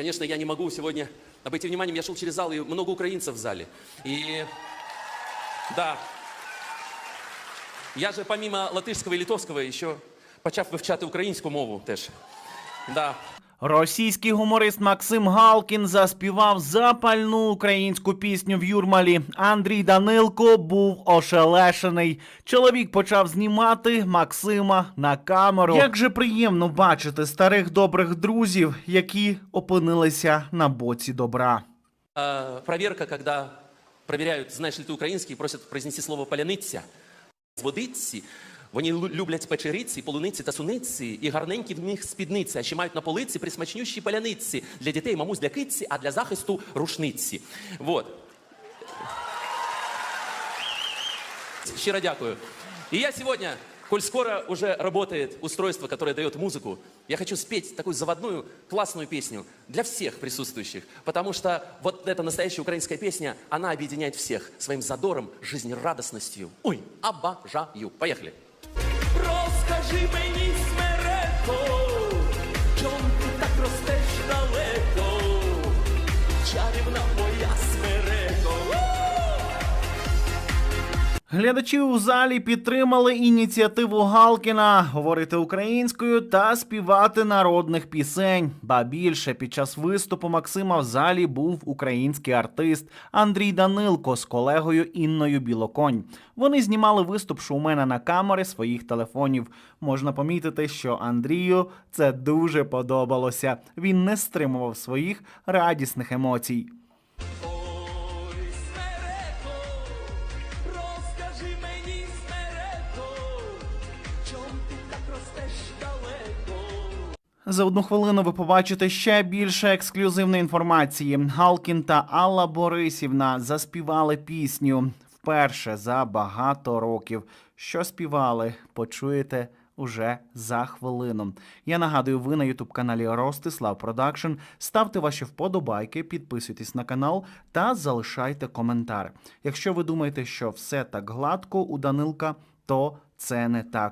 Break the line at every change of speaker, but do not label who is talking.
конечно, я не могу сегодня обойти вниманием. Я шел через зал, и много украинцев в зале. И да, я же помимо латышского и литовского еще почав вивчати українську мову теж. Да.
Російський гуморист Максим Галкін заспівав запальну українську пісню в Юрмалі. Андрій Данилко був ошелешений. Чоловік почав знімати Максима на камеру. Як же приємно бачити старих добрих друзів, які опинилися на боці добра.
А, проверка, когда проверяют, знаешь ли ты український, просять произнести слово «паляниця». Водиці вони лю- люблять печериці, полуниці та суниці, і гарненькі в них спідниці, а ще мають на полиці присмачнющі паляниці. Для дітей мамусь для китці, а для захисту рушниці. Вот. Щиро дякую. И я сегодня, коль скоро уже работает устройство, которое дает музыку, я хочу спеть такую заводную, классную песню для всех присутствующих, потому что вот эта настоящая украинская песня, она объединяет всех своим задором, жизнерадостностью. Ой, обожаю. Поехали. Розкажи мені, смереко, чом ти так ростеш далеко, чарівна
Глядачі у залі підтримали ініціативу Галкіна говорити українською та співати народних пісень. Ба більше під час виступу Максима в залі був український артист Андрій Данилко з колегою Інною Білоконь. Вони знімали виступ шоумена на камери своїх телефонів. Можна помітити, що Андрію це дуже подобалося. Він не стримував своїх радісних емоцій. За одну хвилину ви побачите ще більше ексклюзивної інформації. Галкін та Алла Борисівна заспівали пісню вперше за багато років. Що співали, почуєте уже за хвилину. Я нагадую, ви на ютуб каналі Ростислав Продакшн. Ставте ваші вподобайки, підписуйтесь на канал та залишайте коментар. Якщо ви думаєте, що все так гладко у Данилка, то це не так.